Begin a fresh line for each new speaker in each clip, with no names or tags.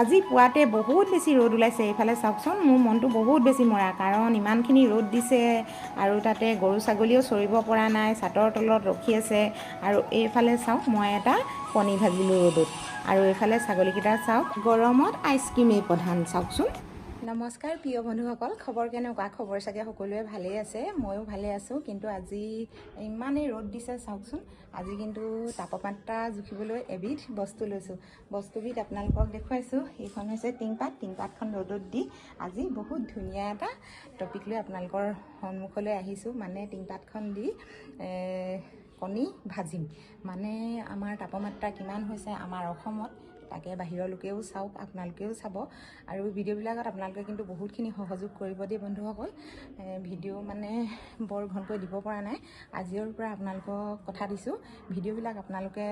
আজি পুৱাতে বহুত বেছি ৰ'দ ওলাইছে এইফালে চাওকচোন মোৰ মনটো বহুত বেছি মৰা কাৰণ ইমানখিনি ৰ'দ দিছে আৰু তাতে গৰু ছাগলীও চৰিব পৰা নাই চাটৰ তলত ৰখি আছে আৰু এইফালে চাওক মই এটা কণী ভাজিলোঁ ৰ'দত। আৰু এইফালে ছাগলীকেইটা চাওক গৰমত আইচক্ৰীমেই প্ৰধান চাওকচোন। নমস্কাৰ প্ৰিয় বন্ধুসকল। খবৰ কেনেকুৱা? খবৰ চাগে সকলোৱে ভালেই আছে। ময়ো ভালে আছোঁ কিন্তু আজি ইমানেই ৰ'দ দিছে চাওকচোন। আজি কিন্তু তাপমাত্ৰা জুখিবলৈ এবিধ বস্তু লৈছোঁ। বস্তুবিধ আপোনালোকক দেখুৱাইছোঁ। এইখন হৈছে টিংপাত। টিংপাতখন ৰ'দত দি আজি বহুত ধুনীয়া এটা টপিক লৈ আপোনালোকৰ সন্মুখলৈ আহিছোঁ। মানে টিংপাতখন দি কণী ভাজিম। মানে আমাৰ তাপমাত্ৰা কিমান হৈছে আমাৰ অসমত? তাকে বাহিৰৰ লোকেও চাওক আপোনালোকেও চাব। আৰু ভিডিঅ'বিলাকত আপোনালোকে কিন্তু বহুতখিনি সহযোগ কৰিব দেই বন্ধুসকল। ভিডিঅ' মানে বৰ ঘনকৈ দিব পৰা নাই। আজিৰ পৰা আপোনালোকক কথা দিছোঁ। ভিডিঅ'বিলাক আপোনালোকে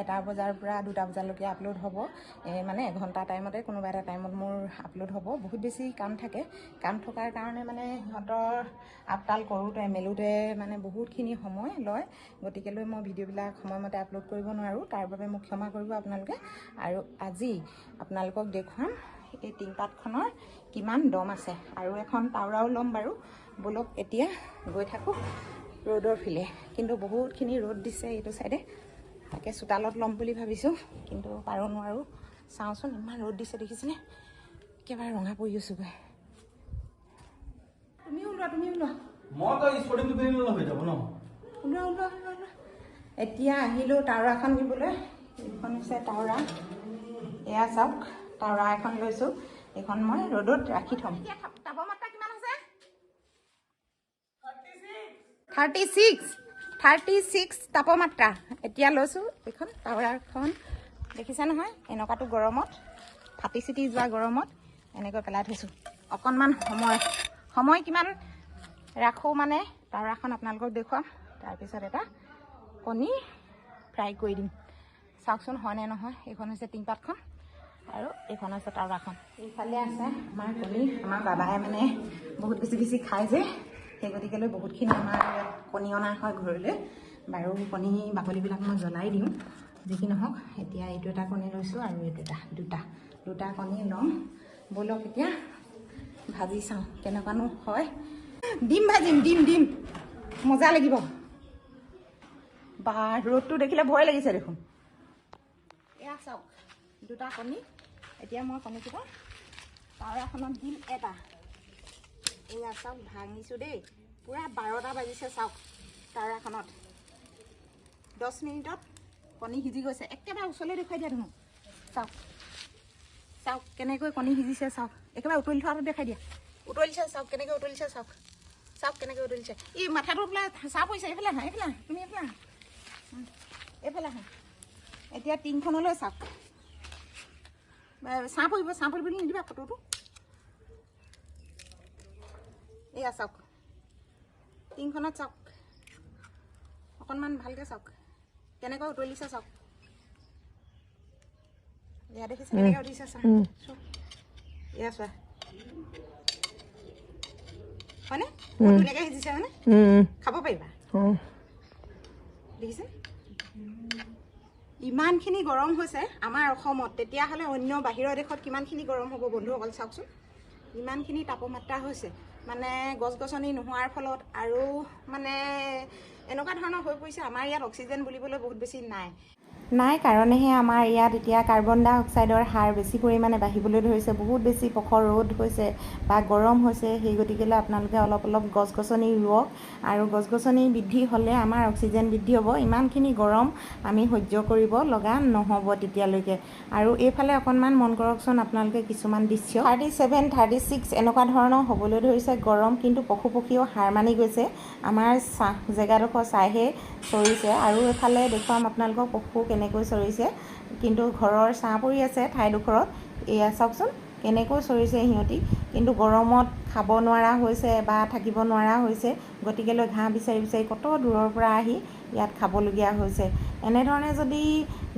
এটা বজাৰ পৰা দুটা বজালৈকে আপলোড হ'ব। মানে এঘণ্টা টাইমতে কোনোবা এটা টাইমত মোৰ আপলোড হ'ব। বহুত বেছি কাম থাকে। কাম থকাৰ কাৰণে মানে সিহঁতৰ আপতাল কৰোঁতে মেলোঁতে মানে বহুতখিনি সময় লয়। গতিকেলৈ মই ভিডিঅ'বিলাক সময়মতে আপলোড কৰিব নোৱাৰোঁ। তাৰ বাবে মোক ক্ষমা কৰিব আপোনালোকে। আৰু আজি আপোনালোকক দেখুৱাম এই টিংপাতখনৰ কিমান দম আছে। আৰু এখন টাওৰাও ল'ম বাৰু। ব'লক এতিয়া গৈ থাকোঁ ৰ'দৰ ফিলে। কিন্তু বহুতখিনি ৰ'দ দিছে এইটো চাইডে। তাকে চোতালত ল'ম বুলি ভাবিছোঁ। কিন্তু পাৰোঁ নোৱাৰোঁ। চাওঁচোন ইমান ৰ'দ দিছে দেখিছেনে? একেবাৰে ৰঙা পৰি আছোঁগৈ। তুমি ওলোৱা তুমি ওলোৱা। ওলোৱা ওলোৱা ওলোৱা এতিয়া আহিলোঁ টাওৰাখন নিবলৈ। এইখন হৈছে টাওৰা এয়া চাওক টাওৰা এখন লৈছোঁ। এইখন মই ৰ'দত ৰাখি থ'ম। তাপমাত্ৰা কিমান হৈছে? Thirty six. থাৰ্টি ছিক্স তাপমাত্ৰা এতিয়া লৈছোঁ এইখন টাওৰাখন দেখিছে নহয় এনেকুৱাটো গৰমত ফাটি চিটি যোৱা গৰমত এনেকৈ পেলাই থৈছোঁ। অকণমান সময়। সময় কিমান? ৰাখোঁ মানে টাওৰাখন আপোনালোকক দেখুৱাম। তাৰপিছত এটা কণী ফ্ৰাই কৰি দিম। চাওকচোন হয়নে নহয়? এইখন হৈছে টিংপাতখন। আৰু এইখন হৈছে টাওৰাখন এইফালে আছে আমাৰ কণী আমাৰ বাবাই মানে বহুত বেছি বেছি খায় যে সেই গতিকেলৈ বহুতখিনি আমাৰ কণী অনা হয় ঘৰলৈ। বাৰু কণী বাকলিবিলাক মই জ্বলাই দিওঁ যি কি নহওক। এতিয়া এইটো এটা কণী লৈছোঁ আৰু এইটো এটা দুটা। দুটা কণী ল'ম ব'লক এতিয়া ভাজি চাওঁ কেনেকুৱানো হয়। ডিম ভাজিম ডিম ডিম। মজা লাগিব। বা ৰ'দটো দেখিলে ভয় লাগিছে দেখোন। এয়া চাওক দুটা কণী। এতিয়া মই কণীকেইটা টাৱাখনত দিম এটা। এয়া চাওক ভাঙিছোঁ দেই। পূৰা বাৰটা বাজিছে চাওক টাৱাখনত দহ মিনিটত কণী সিজি গৈছে। একেবাৰে ওচৰলৈ দেখুৱাই দিয়া দেখোন। চাওক। চাওক কেনেকৈ কণী সিজিছে চাওক। একেবাৰে উতলি থোৱাটো দেখাই দিয়া। উতলিছে চাওক কেনেকৈ উতলিছে চাওক। চাওক কেনেকৈ উতলিছে। ই মাথাটো বোলে চাহ পৰিছে এইফালে আহা এইফালে তুমি এইফালে এইফালে আহা। এতিয়া টিংখনলৈ চাওক। চাহ পৰিব চাহ পৰিব নিদিবা ফটোটো এয়া চাওক টিংখনত চাওক অকণমান ভালকৈ চাওক কেনেকৈ উতলিছে চাওক এয়া দেখিছে কেনেকৈ উঠিছে চাওক। এয়া চোৱা হয়নে ধুনীয়াকৈ সিজিছে হয়নে খাব পাৰিবা দেখিছে ইমানখিনি গৰম হৈছে আমাৰ অসমত তেতিয়াহ'লে অন্য বাহিৰৰ দেশত কিমানখিনি গৰম হ'ব বন্ধুসকল চাওকচোন? ইমানখিনি তাপমাত্ৰা হৈছে মানে গছ গছনি নোহোৱাৰ ফলত আৰু মানে এনেকুৱা ধৰণৰ হৈ পৰিছে আমাৰ ইয়াত অক্সিজেন বুলিবলৈ বহুত বেছি নাই। নাই কাৰণেহে আমাৰ ইয়াত এতিয়া কাৰ্বন ডাই অক্সাইডৰ হাৰ বেছি পৰিমাণে বাঢ়িবলৈ ধৰিছে বহুত বেছি প্ৰখৰ ৰ'দ হৈছে বা গৰম হৈছে সেই গতিকেলৈ আপোনালোকে অলপ অলপ গছ গছনি ৰুৱক আৰু গছ গছনি বৃদ্ধি হ'লে আমাৰ অক্সিজেন বৃদ্ধি হ'ব ইমানখিনি গৰম আমি সহ্য কৰিব লগা নহ'ব তেতিয়ালৈকে। আৰু এইফালে অকণমান মন কৰকচোন আপোনালোকে কিছুমান দৃশ্য। থাৰ্টি ছেভেন থাৰ্টি ছিক্স এনেকুৱা ধৰণৰ হ'বলৈ ধৰিছে গৰম কিন্তু পশু পক্ষীও হাৰ মানি গৈছে। আমাৰ চাহ জেগাডোখৰ চাইহে চৰিছে। আৰু এইফালে দেখুৱাম আপোনালোকক পশু কেনেকৈ চৰিছে কিন্তু ঘৰৰ ছাঁ পৰি আছে ঠাইডোখৰত। এয়া চাওকচোন কেনেকৈ চৰিছে সিহঁতি? কিন্তু গৰমত খাব নোৱাৰা হৈছে বা থাকিব নোৱাৰা হৈছে গতিকেলৈ ঘাঁহ বিচাৰি বিচাৰি কত দূৰৰ পৰা আহি ইয়াত খাবলগীয়া হৈছে। এনেধৰণে যদি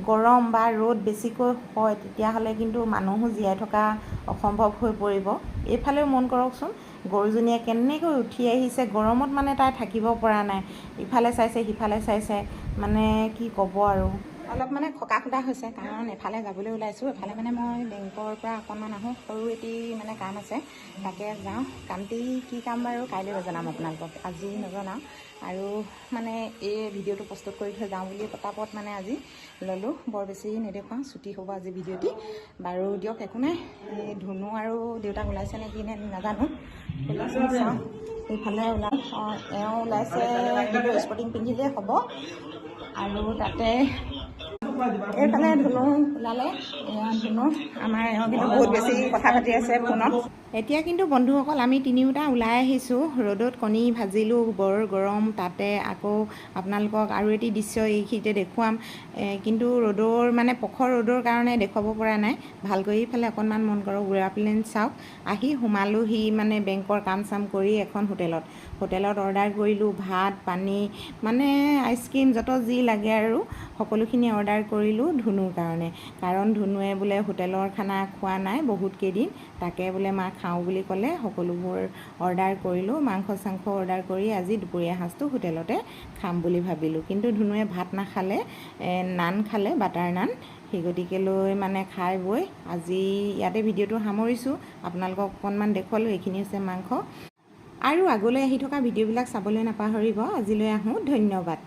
গৰম বা ৰ'দ বেছিকৈ হয় তেতিয়াহ'লে কিন্তু মানুহো জীয়াই থকা অসম্ভৱ হৈ পৰিব। এইফালেও মন কৰকচোন গৰুজনীয়ে কেনেকৈ উঠি আহিছে গৰমত মানে তাই থাকিব পৰা নাই। ইফালে চাইছে সিফালে চাইছে মানে কি ক'ব আৰু। অলপ মানে খকা খুটা হৈছে কাৰণ এফালে যাবলৈ ওলাইছোঁ এফালে মানে মই বেংকৰ পৰা অকণমান আহোঁ সৰু এটি মানে কাম আছে তাকে যাওঁ। কামটি কি কাম বাৰু কাইলৈ জনাম আপোনালোকক আজি নজনাওঁ। আৰু মানে এই ভিডিঅ'টো প্ৰস্তুত কৰি থৈ যাওঁ বুলি পতাপত মানে আজি ল'লোঁ বৰ বেছি নেদেখুৱাওঁ ছুটি হ'ব আজি ভিডিঅ'টি। বাৰু দিয়ক একো নাই এই ধুনু আৰু দেউতাক ওলাইছে নে কি নে নাজানো। ওলাইছে চাওঁ এইফালে ওলাই অঁ এওঁ ওলাইছে স্পৰ্টিং পিন্ধিলেই হ'ব। আৰু তাতে এইফালে ধুনু ওলালে ধুনু আমাৰ এওঁ কিন্তু বহুত বেছি কথা পাতি আছে ফোনত। এতিয়া কিন্তু বন্ধুসকল আমি তিনিওটা ওলাই আহিছোঁ। ৰ'দত কণী ভাজিলোঁ বৰ গৰম তাতে আকৌ আপোনালোকক আৰু এটি দৃশ্য এইখিনিতে দেখুৱাম। কিন্তু ৰ'দৰ মানে প্ৰখৰ ৰ'দৰ কাৰণে দেখুৱাব পৰা নাই। ভালকৈ এইফালে অকণমান মন কৰক উৰা প্লেন চাওক। আহি সোমালোহি মানে বেংকৰ কাম চাম কৰি এখন হোটেলত। হোটেলত অৰ্ডাৰ কৰিলোঁ ভাত পানী মানে আইচক্ৰীম যত যি লাগে আৰু সকলোখিনি অৰ্ডাৰ কৰিলোঁ ধুনুৰ কাৰণে। কাৰণ ধুনুৱে বোলে হোটেলৰ খানা খোৱা নাই বহুত কেইদিন তাকে বোলে মা খাওঁ বুলি ক'লে সকলোবোৰ অৰ্ডাৰ কৰিলোঁ মাংস চাংস অৰ্ডাৰ কৰি আজি দুপৰীয়া সাঁজটো হোটেলতে খাম বুলি ভাবিলোঁ। কিন্তু ধুনুৱে ভাত নাখালে নান খালে বাটাৰ নান সেই গতিকেলৈ মানে খাই বৈ আজি ইয়াতে ভিডিঅ'টো সামৰিছোঁ আপোনালোকক অকণমান দেখুৱালোঁ এইখিনি হৈছে মাংস। আৰু আগলৈ আহি থকা ভিডিঅ'বিলাক চাবলৈ নাপাহৰিব আজিলৈ আহোঁ ধন্যবাদ।